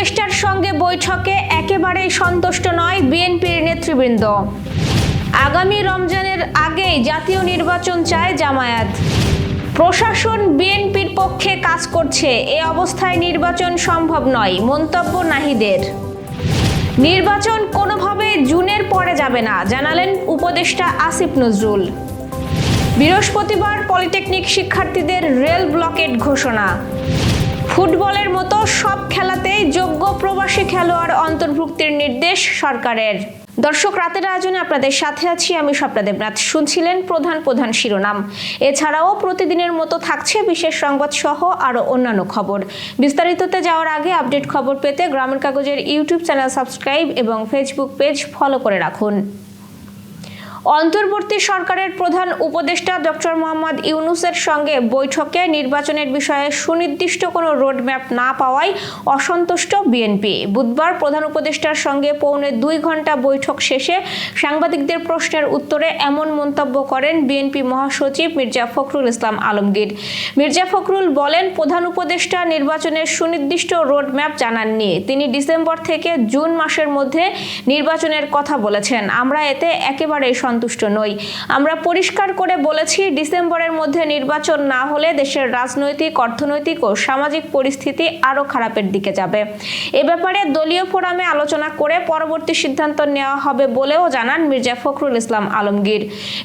উপদেষ্টার সঙ্গে বৈঠকে একেবারেই সন্তুষ্ট নয় বিএনপির নেতৃবৃন্দ। আগামী রমজানের আগেই জাতীয় নির্বাচন চায় জামায়াত। প্রশাসন বিএনপির পক্ষে কাজ করছে, এ অবস্থায় নির্বাচন সম্ভব নয়, মন্তব্য নাহিদের। নির্বাচন কোনোভাবে জুনের পরে যাবে না, জানালেন উপদেষ্টা আসিফ নজরুল। বৃহস্পতিবার পলিটেকনিক শিক্ষার্থীদের রেল ব্লকেট ঘোষণা। ফুটবলের মতো সব যোগ্য প্রবাসী খেলোয়াড় অন্তর্ভুক্তির নির্দেশ সরকারের। দর্শক, রাতের আয়োজনে আপনাদের সাথে আছি আমি স্বপ্না দেবনাথ। শুনছিলেন প্রধান প্রধান শিরোনাম। এছাড়াও প্রতিদিনের মতো থাকছে বিশেষ সংবাদ সহ আরও অন্যান্য খবর। বিস্তারিততে যাওয়ার আগে আপডেট খবর পেতে গ্রামের কাগজের ইউটিউব চ্যানেল সাবস্ক্রাইব এবং ফেসবুক পেজ ফলো করে রাখুন। অন্তর্বর্তী সরকারের প্রধান উপদেষ্টা ডক্টর মোহাম্মদ ইউনুসের সঙ্গে বৈঠকে নির্বাচনের বিষয়ে সুনির্দিষ্ট কোনো রোডম্যাপ না পাওয়ায় অসন্তুষ্ট বিএনপি। বুধবার প্রধান উপদেষ্টার সঙ্গে পৌনে দুই ঘণ্টা বৈঠক শেষে সাংবাদিকদের প্রশ্নের উত্তরে এমন মন্তব্য করেন বিএনপি মহাসচিব মির্জা ফখরুল ইসলাম আলমগীর। মির্জা ফখরুল বলেন, প্রধান উপদেষ্টা নির্বাচনের সুনির্দিষ্ট রোডম্যাপ জানাননি। তিনি ডিসেম্বর থেকে জুন মাসের মধ্যে নির্বাচনের কথা বলেছেন। আমরা এতে একেবারেই সন্তুষ্ট নই। আমরা পরিষ্কার করে বলেছি, ডিসেম্বরের মধ্যে নির্বাচন না হলে দেশের রাজনৈতিক, অর্থনৈতিক ও সামাজিক পরিস্থিতি আরও খারাপের দিকে যাবে। এ ব্যাপারে দলীয় ফোরামে আলোচনা করে পরবর্তী সিদ্ধান্ত নেওয়া হবে বলেও জানান মির্জা ফখরুল ইসলাম আলমগীর।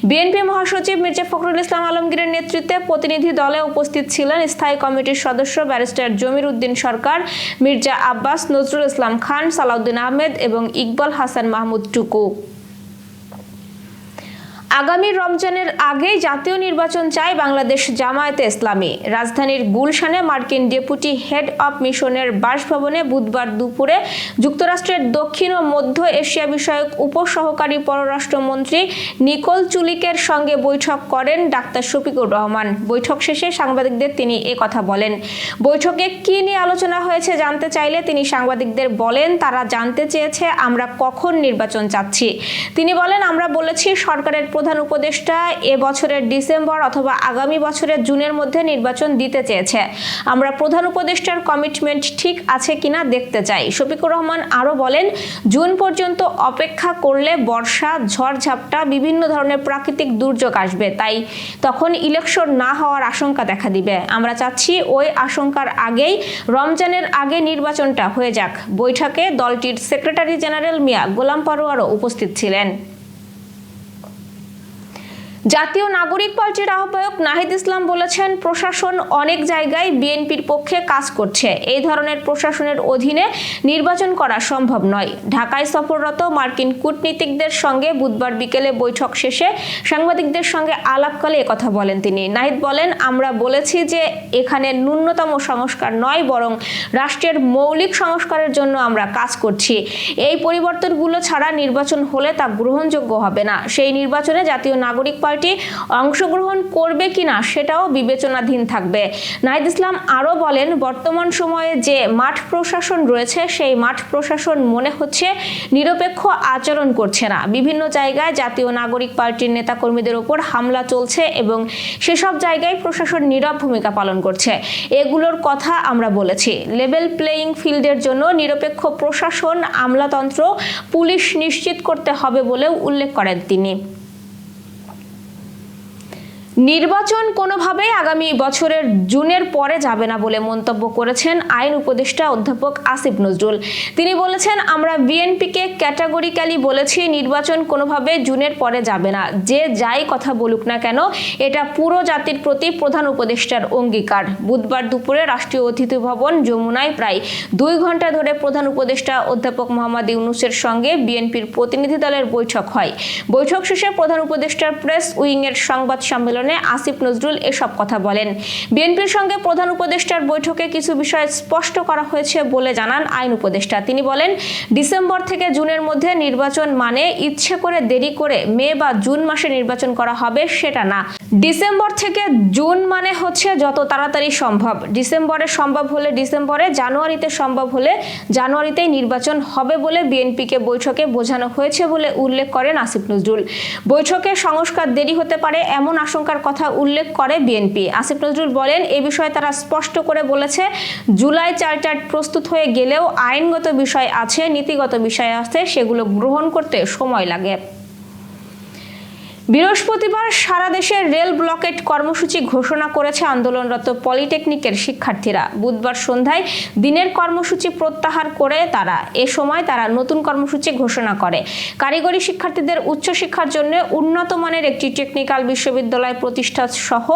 বিএনপি মহাসচিব মির্জা ফখরুল ইসলাম আলমগীরের নেতৃত্বে প্রতিনিধি দলে উপস্থিত ছিলেন স্থায়ী কমিটির সদস্য ব্যারিস্টার জমির উদ্দিন সরকার, মির্জা আব্বাস, নজরুল ইসলাম খান, সালাউদ্দিন আহমেদ এবং ইকবাল হাসান মাহমুদ টুকু। আগামী রমজানের আগেই জাতীয় নির্বাচন চায় বাংলাদেশ জামায়াতে ইসলামী। রাজধানীর গুলশানে মার্কিন ডেপুটি হেড অব মিশনের বাসভবনে বুধবার দুপুরে যুক্তরাষ্ট্রের দক্ষিণ ও মধ্য এশিয়া বিষয়ক উপসহকারী পররাষ্ট্রমন্ত্রী নিকোল চুলিকের সঙ্গে বৈঠক করেন ডাক্তার শফিকুর রহমান। বৈঠক শেষে সাংবাদিকদের তিনি এ কথা বলেন। বৈঠকে কি নিয়ে আলোচনা হয়েছে জানতে চাইলে তিনি সাংবাদিকদের বলেন, তারা জানতে চেয়েছে আমরা কখন নির্বাচন চাচ্ছি। তিনি বলেন, আমরা বলেছি সরকারের উপদেষ্টা এ বছরের ডিসেম্বর অথবা আগামী বছরের জুনের মধ্যে নির্বাচন দিতে চেয়েছে। আমরা প্রধান উপদেষ্টার কমিটমেন্ট ঠিক আছে কিনা দেখতে চাই। শফিকুর রহমান আরও বলেন, জুন পর্যন্ত অপেক্ষা করলে বর্ষা ঝড়ঝাপটা বিভিন্ন ধরনের প্রাকৃতিক দুর্যোগ আসবে। তাই তখন ইলেকশন না হওয়ার আশঙ্কা দেখা দিবে। আমরা চাচ্ছি ওই আশঙ্কার আগেই রমজানের আগে নির্বাচনটা হয়ে যাক। বৈঠকে দলটির সেক্রেটারি জেনারেল মিয়া গোলাম পারোয়ারও উপস্থিত ছিলেন। জাতীয় নাগরিক পার্টির আহ্বায়ক নাহিদ ইসলাম বলেছেন, প্রশাসন অনেক জায়গায় বিএনপির পক্ষে কাজ করছে। এই ধরনের প্রশাসনের অধীনে নির্বাচন করা সম্ভব নয়। ঢাকায় সফররত মার্কিন কূটনীতিকদের সঙ্গে বুধবার বিকেলে বৈঠক শেষে সাংবাদিকদের সঙ্গে আলাপকালে কথা বলেন তিনি। নাহিদ বলেন, আমরা বলেছি যে এখানে ন্যূনতম সংস্কার নয়, বরং রাষ্ট্রের মৌলিক সংস্কারের জন্য আমরা কাজ করছি। এই পরিবর্তনগুলো ছাড়া নির্বাচন হলে তা গ্রহণযোগ্য হবে না। সেই নির্বাচনে জাতীয় নাগরিক পার্টি পার্টি অংশগ্রহণ করবে কিনা সেটাও বিবেচনাধীন থাকবে। নাহিদ ইসলাম আরও বলেন, বর্তমান সময়ে যে মাঠ প্রশাসন রয়েছে, সেই মাঠ প্রশাসন মনে হচ্ছে নিরপেক্ষ আচরণ করছে না। বিভিন্ন জায়গায় জাতীয় নাগরিক পার্টির নেতাকর্মীদের ওপর হামলা চলছে এবং সেসব জায়গায় প্রশাসন নীরব ভূমিকা পালন করছে। এগুলোর কথা আমরা বলেছি। লেভেল প্লেয়িং ফিল্ডের জন্য নিরপেক্ষ প্রশাসন, আমলাতন্ত্র, পুলিশ নিশ্চিত করতে হবে বলেও উল্লেখ করেন তিনি। নির্বাচন কোনোভাবেই আগামী বছরের জুনের পরে যাবে না বলে মন্তব্য করেছেন আইন উপদেষ্টা অধ্যাপক আসিফ নজরুল। তিনি বলেছেন, আমরা বিএনপিকে ক্যাটাগরিক্যালি বলেছি নির্বাচন কোনোভাবে জুনের পরে যাবে না। যে যাই কথা বলুক না কেন, এটা পুরো জাতির প্রতি প্রধান উপদেষ্টার অঙ্গীকার। বুধবার দুপুরে রাষ্ট্রীয় অতিথি ভবন যমুনায় প্রায় দুই ঘণ্টা ধরে প্রধান উপদেষ্টা অধ্যাপক মোহাম্মদ ইউনুসের সঙ্গে বিএনপির প্রতিনিধি দলের বৈঠক হয়। বৈঠক শেষে প্রধান উপদেষ্টার প্রেস উইংয়ের সংবাদ সম্মেলন সম্মেলনে আসিফ নজরুল এসব কথা বলেন। বিএনপির সঙ্গে প্রধান উপদেষ্টার বৈঠকে কিছু বিষয় স্পষ্ট করা হয়েছে বলে জানান আইন উপদেষ্টা। তিনি বলেন, ডিসেম্বর থেকে জুনের মধ্যে নির্বাচন মানে ইচ্ছে করে দেরি করে মে বা জুন মাসে নির্বাচন করা হবে সেটা না। ডিসেম্বর থেকে জুন মানে হচ্ছে যত তাড়াতাড়ি সম্ভব। ডিসেম্বরে সম্ভব হলে ডিসেম্বরে, জানুয়ারিতে সম্ভব হলে জানুয়ারিতেই নির্বাচন হবে বলে বিএনপিকে বৈঠকে বোঝানো হয়েছে বলে উল্লেখ করেন আসিফ নজরুল। বৈঠকে সংস্কার দেরি হতে পারে এমন আশঙ্কার কথা উল্লেখ করে বিএনপি। আসিফ নজরুল বলেন, এ বিষয়ে তারা স্পষ্ট করে বলেছে, জুলাই চার্টার প্রস্তুত হয়ে গেলেও আইনগত বিষয় আছে, নীতিগত বিষয় আছে, সেগুলো গ্রহণ করতে সময় লাগে। বৃহস্পতিবার সারা দেশে রেল ব্লকেট কর্মসূচি ঘোষণা করেছে আন্দোলনরত পলিটেকনিকের শিক্ষার্থীরা। বুধবার সন্ধ্যায় দিনের কর্মসূচি প্রত্যাহার করে তারা, এ সময় তারা নতুন কর্মসূচি ঘোষণা করে। কারিগরি শিক্ষার্থীদের উচ্চশিক্ষার জন্য উন্নত মানের একটি টেকনিক্যাল বিশ্ববিদ্যালয় প্রতিষ্ঠা সহ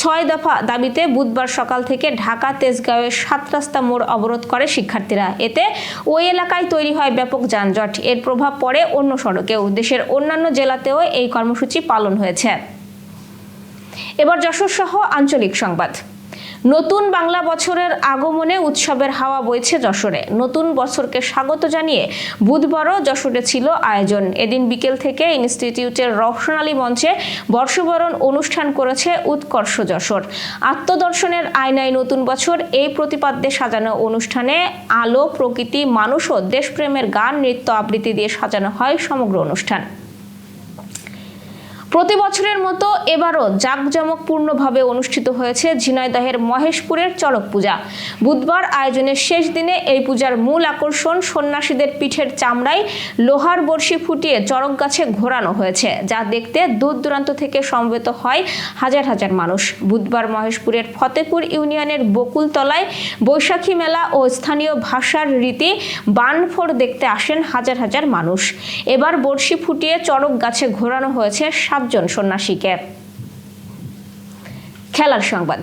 ছয় দফা দাবিতে বুধবার সকাল থেকে ঢাকা তেজগাঁওয়ের সাত রাস্তা মোড় অবরোধ করে শিক্ষার্থীরা। এতে ওই এলাকায় তৈরি হয় ব্যাপক যানজট। এর প্রভাব পড়ে অন্য সড়কেও। দেশের অন্যান্য জেলাতেও এই কর্মসূচি পালন হয়েছে। এবার যশোর সহ আঞ্চলিক সংবাদ। নতুন বাংলা বছরের আগমনে উৎসবের হাওয়া বইছে যশোরে। নতুন বছরকে স্বাগত জানিয়ে বুধবারও যশোরে ছিল আয়োজন। এদিন বিকেল থেকে ইনস্টিটিউটের রওশনালী মঞ্চে বর্ষবরণ অনুষ্ঠান করেছে উৎকর্ষ যশোর। আত্মদর্শনের আয়নায় নতুন বছর, এই প্রতিপাদ্যে সাজানো অনুষ্ঠানে আলো, প্রকৃতি, মানুষ ও দেশপ্রেমের গান, নৃত্য আবৃত্তি দিয়ে সাজানো হয় সমগ্র অনুষ্ঠান। প্রতি বছরের মতো এবারও জাঁকজমকপূর্ণভাবে অনুষ্ঠিত হয়েছে ঝিনাইদহের মহেশপুরের চড়ক পূজা। বুধবার আয়োজনের শেষ দিনে এই পূজার মূল আকর্ষণ সন্ন্যাসীদের পিঠের চামড়ায় লোহার বর্ষি ফুটিয়ে চড়ক গাছে ঘোরানো হয়েছে, যা দেখতে দূর দূরান্ত থেকে সমবেত হয় হাজার হাজার মানুষ। বুধবার মহেশপুরের ফতেপুর ইউনিয়নের বকুলতলায় বৈশাখী মেলা ও স্থানীয় ভাষার রীতি বানফোর দেখতে আসেন হাজার হাজার মানুষ। এবার বর্ষি ফুটিয়ে চড়ক গাছে ঘোরানো হয়েছে সাতজন সন্ন্যাসীকে। খেলার সংবাদ।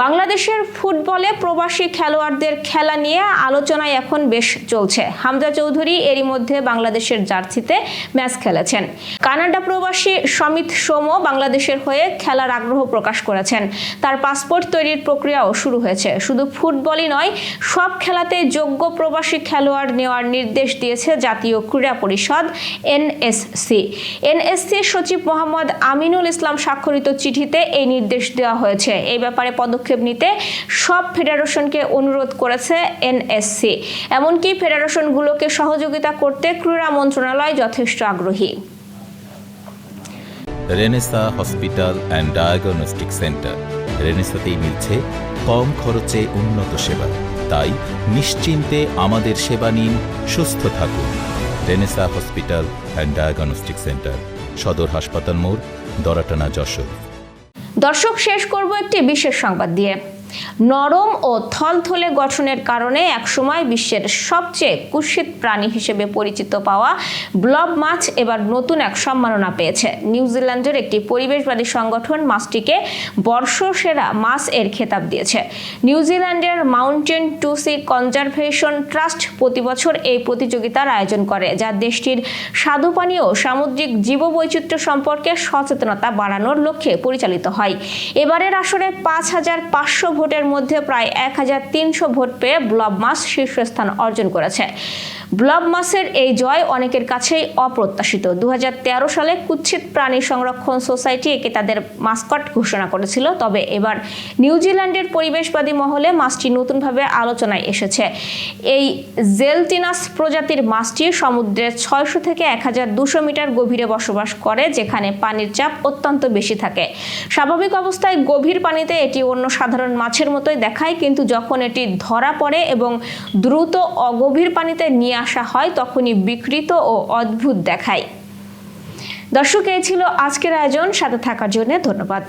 বাংলাদেশের ফুটবলে প্রবাসী খেলোয়াড়দের খেলা নিয়ে আলোচনায় এখন বেশ চলছে। হামজা চৌধুরী এরই মধ্যে বাংলাদেশের জার্সিতে ম্যাচ খেলেছেন। কানাডা প্রবাসী সমিত সোমো বাংলাদেশের হয়ে খেলার আগ্রহ প্রকাশ করেছেন। তার পাসপোর্ট তৈরির প্রক্রিয়াও শুরু হয়েছে। শুধু ফুটবলই নয়, সব খেলাতে যোগ্য প্রবাসী খেলোয়াড় নেওয়ার নির্দেশ দিয়েছে জাতীয় ক্রীড়া পরিষদ এনএসসি। এনএসসি সচিব মোহাম্মদ আমিনুল ইসলাম স্বাক্ষরিত চিঠিতে এই নির্দেশ দেওয়া হয়েছে। এই ব্যাপারে পদক্ষেপ নিতে সব ফেডারেশনকে অনুরোধ করেছে এনএসসি। এমনকি ফেডারেশনগুলোকে সহযোগিতা করতে ক্রীড়া মন্ত্রণালয় যথেষ্ট আগ্রহী। Renaissance hospital and diagnostic centre. রেনেসাতেই মিলছে কম খরচে উন্নত সেবা। তাই নিশ্চিন্তে আমাদের সেবা নিন, সুস্থ থাকুন। Renaissance hospital and diagnostic centre, সদর হাসপাতাল মোড়, দরাটানা যশোর। দর্শক শেষ করব একটি বিশেষ সংবাদ দিয়ে। নরম ও থলথলে গঠনের কারণে একসময় বিশ্বের সবচেয়ে কুৎসিত প্রাণী হিসেবে পরিচিত পাওয়া ব্লব মাছ এবার নতুন এক সম্মাননা পেয়েছে। নিউজিল্যান্ডের একটি পরিবেশবাদী সংগঠন মাছটিকে বর্ষসেরা মাছ এর খেতাব দিয়েছে। নিউজিল্যান্ডের mountain to sea conservation trust প্রতি বছর এই প্রতিযোগিতার আয়োজন করে, যা দেশটির স্বাদুপানি ও সামুদ্রিক জীববৈচিত্র্য সম্পর্কে সচেতনতা বাড়ানোর লক্ষ্যে পরিচালিত হয়। এবারের আসরে পাঁচ হাজার পাঁচশো ভোটের মধ্যে প্রায় এক হাজার তিনশো ভোট পেয়ে ব্লব মাস শীর্ষস্থান অর্জন করেছে। ব্লব মাসের এই জয় অনেকের কাছেই অপ্রত্যাশিত। দু হাজার তেরো সালে কুৎসিত প্রাণী সংরক্ষণ সোসাইটি একে তাদের মাস্কট ঘোষণা করেছিল। তবে এবার নিউজিল্যান্ডের পরিবেশবাদী মহলে মাছটি নতুনভাবে আলোচনায় এসেছে। এই জেলটিনাস প্রজাতির মাছটি সমুদ্রের ছয়শো থেকে এক মিটার গভীরে বসবাস করে, যেখানে পানির চাপ অত্যন্ত বেশি থাকে। স্বাভাবিক অবস্থায় গভীর পানিতে এটি অন্য সাধারণ মাছের মতোই দেখায়, কিন্তু যখন এটি ধরা পড়ে এবং দ্রুত অগভীর পানিতে নিয়ে আসা হয়, তখনই বিকৃত ও অদ্ভুত দেখায়। দর্শক, এই ছিল আজকের আয়োজন। সাথে থাকার জন্য ধন্যবাদ।